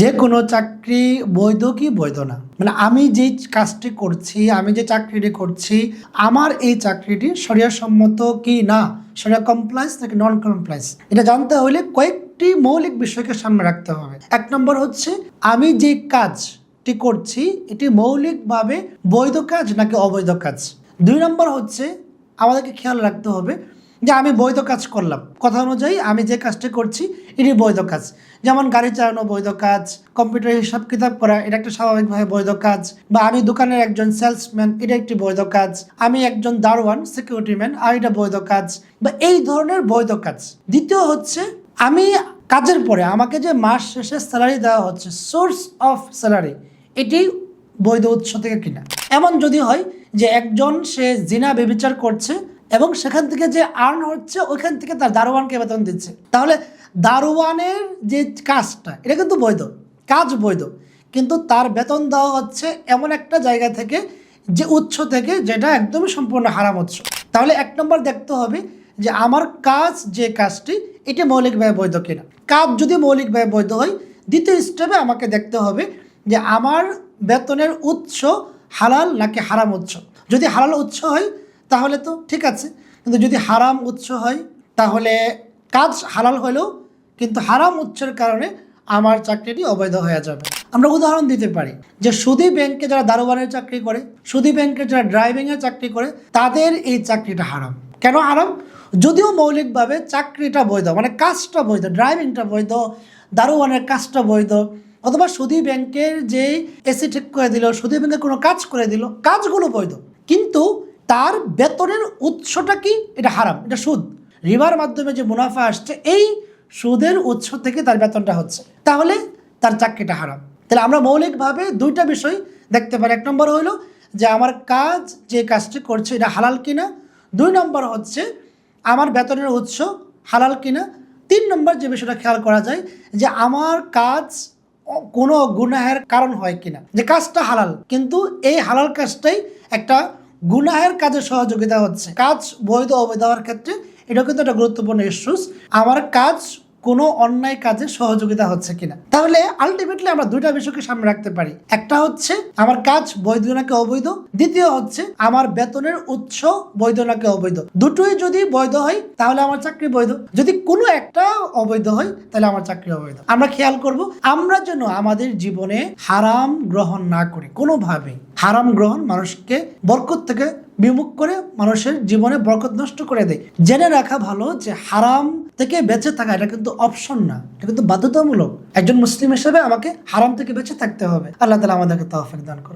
যে কোনো চাকরি বৈধ কি বৈধ না? মানে আমি যে কাজটি করছি, আমি যে চাকরিটি করছি, আমার এই চাকরিটি সম্মত কি না? সরিয়া কমপ্লায়েন্স নাকি নন কমপ্লায়েন্স এটা জানতে হলে কয়েকটি মৌলিক বিষয়কে সামনে রাখতে হবে। এক নম্বর হচ্ছে, আমি যে কাজটি করছি, এটি মৌলিকভাবে বৈধ কাজ নাকি অবৈধ কাজ? দুই নম্বর হচ্ছে, আমাদেরকে খেয়াল রাখতে হবে যে আমি বৈধ কাজ করলাম। কথা অনুযায়ী আমি যে কাজটি করছি, এটি বৈধ কাজ। যেমন গাড়ি চালানো বৈধ কাজ কম্পিউটার হিসাব কিতাব করা, এটা একটা স্বাভাবিকভাবে বৈধ কাজ। বা আমি দোকানের একজন সেলসম্যান এটা একটি বৈধ কাজ। আমি একজন দারোয়ান সিকিউরিটি ম্যান আর এটা বৈধ কাজ। বা এই ধরনের বৈধ কাজ। দ্বিতীয় হচ্ছে, আমি কাজের পরে আমাকে যে মাস শেষে স্যালারি দেওয়া হচ্ছে সোর্স অফ স্যালারি এটি বৈধ উৎস থেকে কিনা। এমন যদি হয় যে একজন সে জিনা বেবিচার করছে এবং সেখান থেকে যে আর্ন হচ্ছে, ওইখান থেকে তার দারোয়ানকে বেতন দিচ্ছে। তাহলে দারোয়ানের যে কাজটা, এটা কিন্তু বৈধ, কাজ বৈধ। কিন্তু তার বেতন দেওয়া হচ্ছে এমন একটা জায়গা থেকে, যে উৎস থেকে যেটা একদমই সম্পূর্ণ হারাম উৎস। তাহলে এক নম্বর দেখতে হবে যে আমার কাজ যে কাজটি, এটি মৌলিকভাবে বৈধ কিনা। কাজ যদি মৌলিকভাবে বৈধ হয়, দ্বিতীয় স্টেপে আমাকে দেখতে হবে যে আমার বেতনের উৎস হালাল নাকি হারাম উৎস। যদি হালাল উৎস হয় তাহলে তো ঠিক আছে। কিন্তু যদি হারাম উৎস হয়, তাহলে কাজ হালাল হলেও কিন্তু হারাম উৎসের কারণে আমার চাকরিটি অবৈধ হয়ে যাবে। আমরা উদাহরণ দিতে পারি যে সুদী ব্যাংকে যারা দারোয়ানের চাকরি করে, সুদী ব্যাংকে যারা ড্রাইভিংয়ের চাকরি করে, তাদের এই চাকরিটা হারাম। কেন হারাম? যদিও মৌলিকভাবে চাকরিটা বৈধ মানে কাজটা বৈধ ড্রাইভিংটা বৈধ, দারোয়ানের কাজটা বৈধ, অথবা সুদী ব্যাংকের যে এসি ঠিক করে দিল, সুদী ব্যাংকের কোনো কাজ করে দিল, কাজগুলো বৈধ। কিন্তু তার বেতনের উৎসটা কি? এটা হারাম, এটা সুদ। রিবার মাধ্যমে যে মুনাফা আসছে, এই সুদের উৎস থেকে তার বেতনটা হচ্ছে। তাহলে তার চাকরিটা হারাম। তাহলে আমরা মৌলিকভাবে দুইটা বিষয় দেখতে পারি। এক নম্বর হলো যে আমার কাজ যে কাজটি করছে, এটা হালাল কিনা? দুই নম্বর হচ্ছে আমার বেতনের উৎস হালাল কিনা? তিন নম্বর যে বিষয়টা খেয়াল করা যায় যে আমার কাজ কোনো গুনাহের কারণ হয় কিনা? যে কাজটা হালাল, কিন্তু এই হালাল কাজটাই একটা গুনাহের কাজে সহযোগিতা হচ্ছে। কাজ বৈধ অবৈধ হওয়ার ক্ষেত্রে এটা কিন্তু একটা গুরুত্বপূর্ণ ইস্যুস আমার কাজ কোনো অন্যায় কাজে সহযোগিতা হচ্ছে কিনা। তাহলে আলটিমেটলি আমরা দুইটা বিষয়কে সামনে রাখতে পারি। একটা হচ্ছে, আমার কাজ বৈধ নাকি অবৈধ? দ্বিতীয় হচ্ছে, আমার বেতনের উৎস বৈধ নাকি অবৈধ? দুটোই যদি বৈধ হয়, তাহলে আমার চাকরি বৈধ। যদি কোনো একটা অবৈধ হয়, তাহলে আমার চাকরি অবৈধ। আমরা খেয়াল করব, আমরা যেন আমাদের জীবনে হারাম গ্রহণ না করি। কোনোভাবে হারাম গ্রহণ মানুষকে বরকত থেকে বিমুখ করে মানুষের জীবনে বরকত নষ্ট করে দেয়। জেনে রাখা ভালো যে হারাম থেকে বেঁচে থাকা এটা কিন্তু অপশন না, এটা কিন্তু বাধ্যতামূলক। একজন মুসলিম হিসেবে আমাকে হারাম থেকে বেঁচে থাকতে হবে। আল্লাহ তালা আমাদেরকে তহফিক দান করুন